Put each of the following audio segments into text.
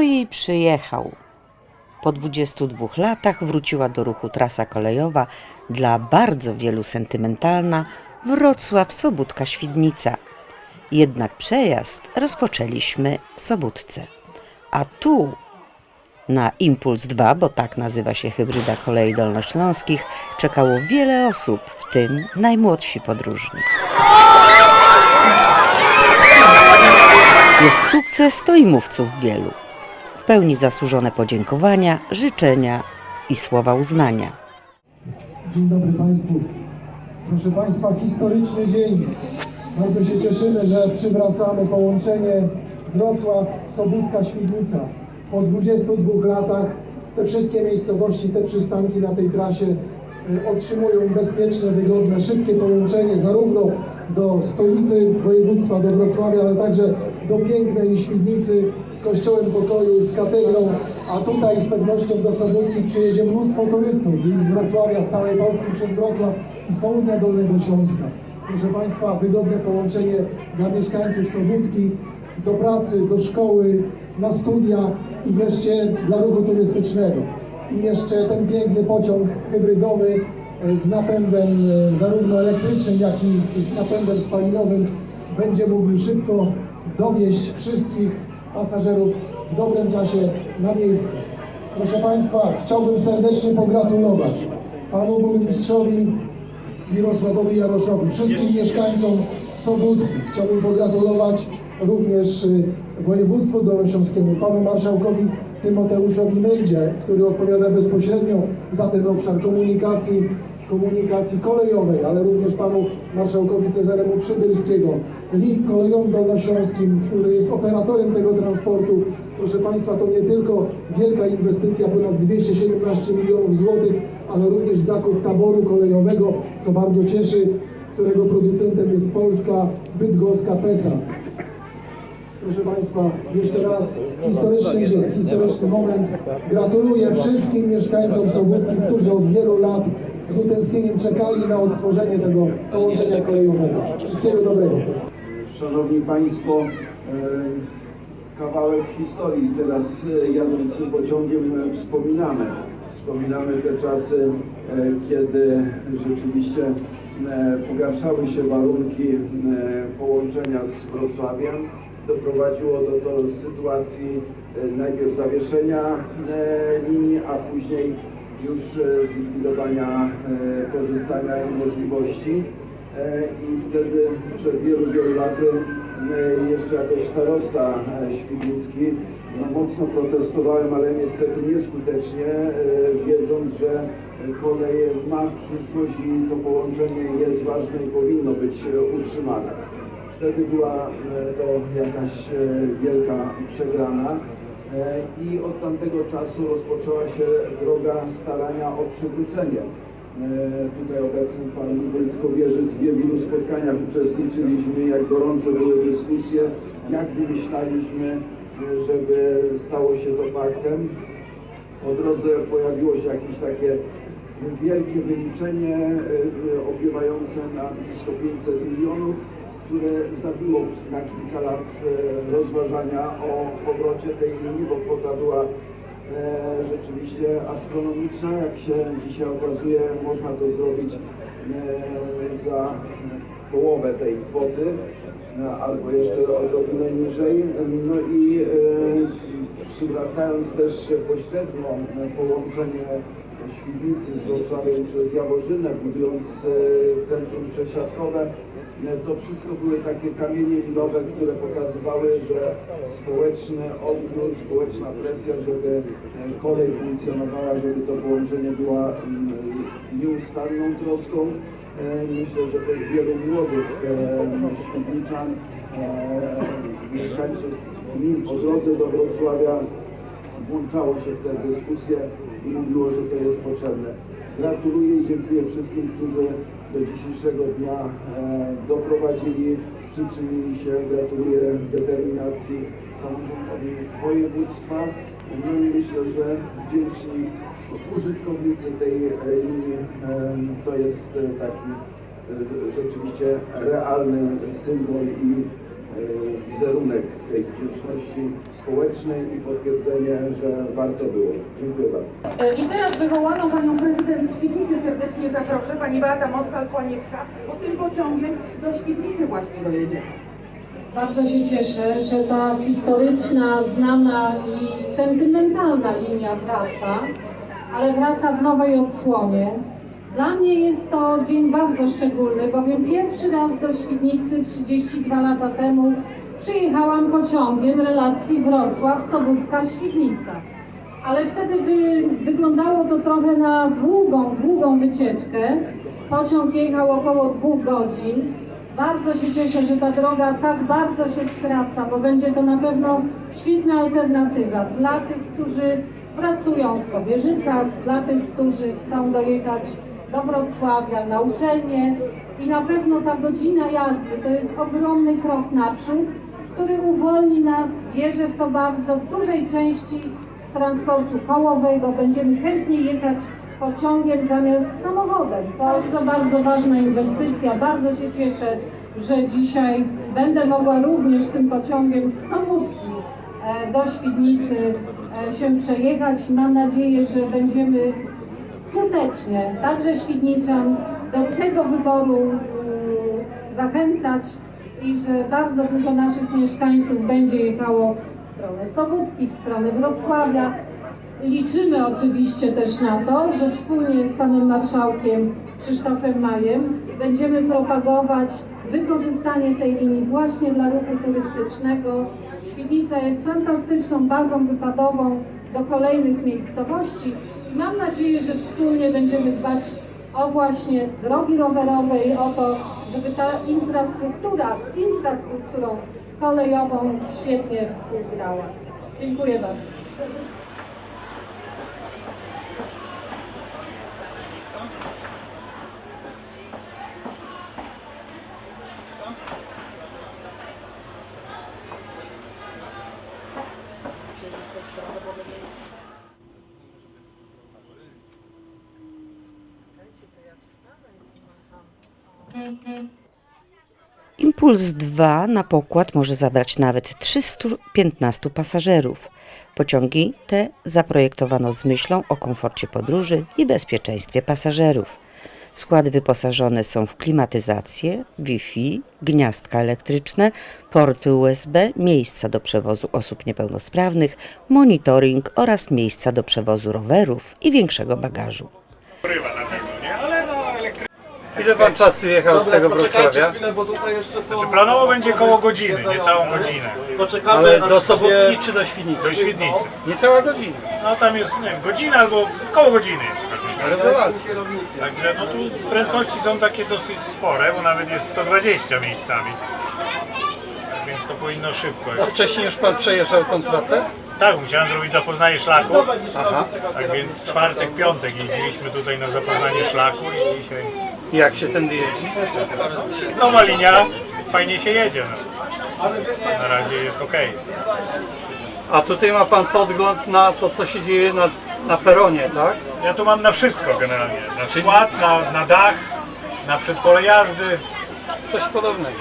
I przyjechał. Po 22 latach wróciła do ruchu trasa kolejowa dla bardzo wielu sentymentalna Wrocław Sobótka Świdnica. Jednak przejazd rozpoczęliśmy w Sobótce. A tu na Impuls 2, bo tak nazywa się hybryda kolei dolnośląskich, czekało wiele osób, w tym najmłodsi podróżni. Jest sukces, to i mówców wielu. Pełni zasłużone podziękowania, życzenia i słowa uznania. Dzień dobry Państwu. Proszę Państwa, historyczny dzień. Bardzo się cieszymy, że przywracamy połączenie Wrocław-Sobótka-Świdnica. Po 22 latach te wszystkie miejscowości, te przystanki na tej trasie y, otrzymują bezpieczne, wygodne, szybkie połączenie zarówno do stolicy województwa, do Wrocławia, ale także do pięknej Świdnicy z kościołem pokoju, z katedrą, a tutaj z pewnością do Sobótki przyjedzie mnóstwo turystów i z Wrocławia, z całej Polski przez Wrocław i z południa Dolnego Śląska. Proszę Państwa, wygodne połączenie dla mieszkańców Sobótki do pracy, do szkoły, na studia i wreszcie dla ruchu turystycznego. I jeszcze ten piękny pociąg hybrydowy z napędem e, zarówno elektrycznym, jak i z napędem spalinowym będzie mógł szybko dowieść wszystkich pasażerów w dobrym czasie na miejsce. Proszę Państwa, chciałbym serdecznie pogratulować Panu Burmistrzowi Mirosławowi Jaroszowi, wszystkim mieszkańcom Sobótki. Chciałbym pogratulować również y, województwu dolnośląskiemu, panu marszałkowi Tymoteuszowi Mejdzie, który odpowiada bezpośrednio za ten obszar komunikacji, komunikacji kolejowej, ale również panu marszałkowi Cezaremu Przybylskiego, LIG Kolejom Dolnośląskim, który jest operatorem tego transportu. Proszę Państwa, to nie tylko wielka inwestycja, ponad 217 milionów złotych, ale również zakup taboru kolejowego, co bardzo cieszy, którego producentem jest Polska Bydgoska PESA. Proszę Państwa, jeszcze raz historyczny dzień, historyczny moment. Gratuluję wszystkim mieszkańcom Sobótki, którzy od wielu lat z utęsknieniem czekali na odtworzenie tego połączenia kolejowego. Wszystkiego dobrego. Szanowni Państwo, e, kawałek historii teraz jadąc pociągiem wspominamy. Wspominamy te czasy, e, kiedy rzeczywiście e, pogarszały się warunki połączenia z Wrocławiem. Doprowadziło do, do sytuacji e, najpierw zawieszenia e, linii, a później już e, zlikwidowania korzystania i możliwości. I wtedy przed wielu, wielu laty jeszcze jako starosta świdnicki no, mocno protestowałem, ale niestety nieskutecznie, wiedząc, że kolej ma przyszłość i to połączenie jest ważne i powinno być utrzymane. Wtedy była e, to jakaś e, wielka przegrana. E, I od tamtego czasu rozpoczęła się droga starania o przywrócenie. Tutaj obecny pan Wojtkowierzyc w wielu spotkaniach uczestniczyliśmy, jak gorące były dyskusje, jak wymyślaliśmy, żeby stało się to faktem. Po drodze pojawiło się jakieś takie wielkie wyliczenie opiewające na blisko 500 milionów, które zabiło na kilka lat e, rozważania o powrocie tej linii, bo kwota była e, rzeczywiście astronomiczna. Jak się dzisiaj okazuje, można to zrobić e, za połowę tej kwoty, albo jeszcze odrobinę niżej. No i przywracając też pośrednio połączenie Świdnicy z Wrocławiem przez Jaworzynę, budując centrum przesiadkowe, to wszystko były takie kamienie milowe, które pokazywały, że społeczny odbiór, społeczna presja, żeby e, kolej funkcjonowała, żeby to połączenie była mm, nieustanną troską. E, Myślę, że też wielu młodych e, świdniczan, e, mieszkańców gmin po drodze do Wrocławia włączało się w tę dyskusję i mówiło, że to jest potrzebne. Gratuluję i dziękuję wszystkim, którzy do dzisiejszego dnia e, doprowadzili, przyczynili się. Gratuluję determinacji samorządowi województwa. No myślę, że wdzięczni użytkownicy tej e, linii e, to jest taki rzeczywiście realny symbol i wizerunek tej publiczności społecznej i potwierdzenie, że warto było. Dziękuję bardzo. E, I teraz wywołaną panią prezydent Świdnicy serdecznie zaproszę, pani Beata Moskal-Słaniewska, bo tym pociągiem do Świdnicy właśnie dojedziemy. Bardzo się cieszę, że ta historyczna, znana i sentymentalna linia wraca, ale wraca w nowej odsłonie. Dla mnie jest to dzień bardzo szczególny, bowiem pierwszy raz do Świdnicy 32 lata temu przyjechałam pociągiem relacji Wrocław-Sobótka-Świdnica. Ale wtedy wyglądało to trochę na długą, długą wycieczkę. Pociąg jechał około dwóch godzin. Bardzo się cieszę, że ta droga tak bardzo się skraca, bo będzie to na pewno świetna alternatywa dla tych, którzy pracują w Kobierzycach, dla tych, którzy chcą dojechać do Wrocławia na uczelnię i na pewno ta godzina jazdy to jest ogromny krok naprzód, który uwolni nas, wierzę w to bardzo, w dużej części z transportu kołowego. Będziemy chętnie jechać pociągiem zamiast samochodem. To bardzo ważna inwestycja. Bardzo się cieszę, że dzisiaj będę mogła również tym pociągiem z Sobótki e, do Świdnicy e, się przejechać. Mam nadzieję, że będziemy skutecznie także Świdniczan do tego wyboru mm, zachęcać i że bardzo dużo naszych mieszkańców będzie jechało w stronę Sobótki, w stronę Wrocławia. Liczymy oczywiście też na to, że wspólnie z panem marszałkiem Krzysztofem Majem będziemy propagować wykorzystanie tej linii właśnie dla ruchu turystycznego. Świdnica jest fantastyczną bazą wypadową do kolejnych miejscowości i mam nadzieję, że wspólnie będziemy dbać o właśnie drogi rowerowe i o to, żeby ta infrastruktura z infrastrukturą kolejową świetnie współgrała. Dziękuję bardzo. Impuls 2 na pokład może zabrać nawet 315 pasażerów. Pociągi te zaprojektowano z myślą o komforcie podróży i bezpieczeństwie pasażerów. Składy wyposażone są w klimatyzację, Wi-Fi, gniazdka elektryczne, porty USB, miejsca do przewozu osób niepełnosprawnych, monitoring oraz miejsca do przewozu rowerów i większego bagażu. Ile pan czasu jechał z tego Wrocławia? chwilę, bo tutaj jeszcze są... Znaczy planowo będzie koło godziny, nie całą godzinę. Poczekamy, Ale aż do się- Sobótki czy do Świdnicy? Do Świdnicy. Niecała godzina. No tam jest, nie wiem, godzina albo koło godziny jest pewnie. Rewelacja. Kierownikiem. Także no tu prędkości są takie dosyć spore, bo nawet jest 120 miejscami. Tak Więc to powinno szybko. A wcześniej już pan przejeżdżał tą trasę? Tak, musiałem zrobić zapoznanie szlaku. Aha. Tak więc czwartek, piątek jeździliśmy tutaj na zapoznanie szlaku i dzisiaj Jak się tędy jeździ? nowa linia, fajnie się jedzie. No. Na razie jest ok. A tutaj ma pan podgląd na to, co się dzieje na, na peronie, tak? Ja tu mam na wszystko generalnie. Na skład, na, na dach, na przedpole jazdy, Coś podobnego.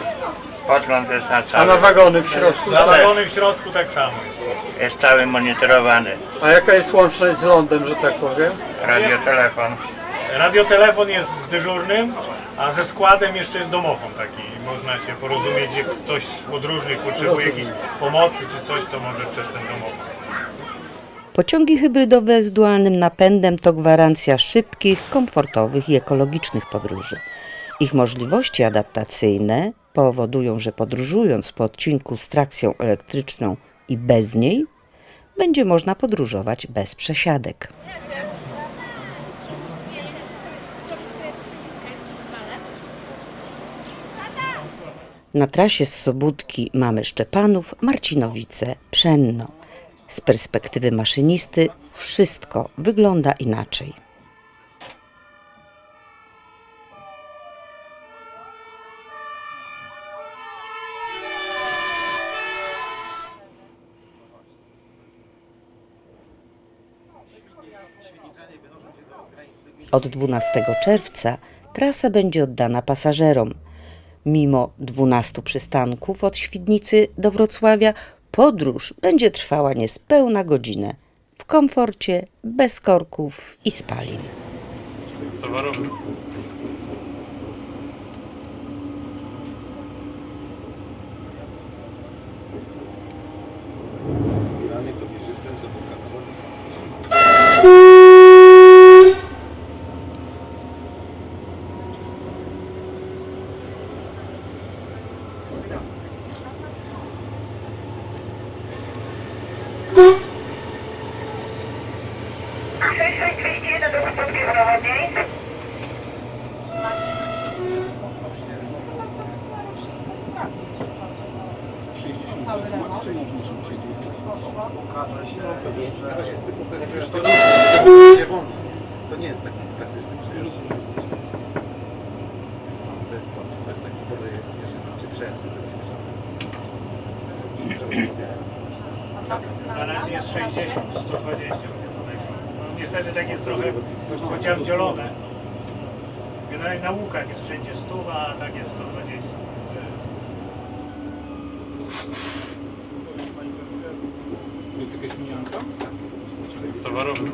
Podgląd jest na A na wagony w środku? na tak? wagony w środku tak samo jest. jest cały monitorowany. A jaka jest łączność z lądem, że tak powiem? Radiotelefon. Radiotelefon jest z dyżurnym, a ze składem jeszcze jest domofon taki. Można się porozumieć, jak ktoś z podróżnych potrzebuje jakiejś pomocy czy coś, to może przez ten domofon. Pociągi hybrydowe z dualnym napędem to gwarancja szybkich, komfortowych i ekologicznych podróży. Ich możliwości adaptacyjne powodują, że podróżując po odcinku z trakcją elektryczną i bez niej, będzie można podróżować bez przesiadek. Na trasie z Sobótki mamy Szczepanów, Marcinowice, Pszenno. Z perspektywy maszynisty wszystko wygląda inaczej. Od 12 czerwca trasa będzie oddana pasażerom. Mimo 12 przystanków od Świdnicy do Wrocławia podróż będzie trwała niespełna godzinę. W komforcie, bez korków i spalin. Towarowy. To nie jest. Na razie jest 60, 120. Tutaj są. No, niestety tak jest trochę podzielone. Generalnie na łukach jest wszędzie 100, a tak jest 120. Jest jakaś minianka? Towarowy.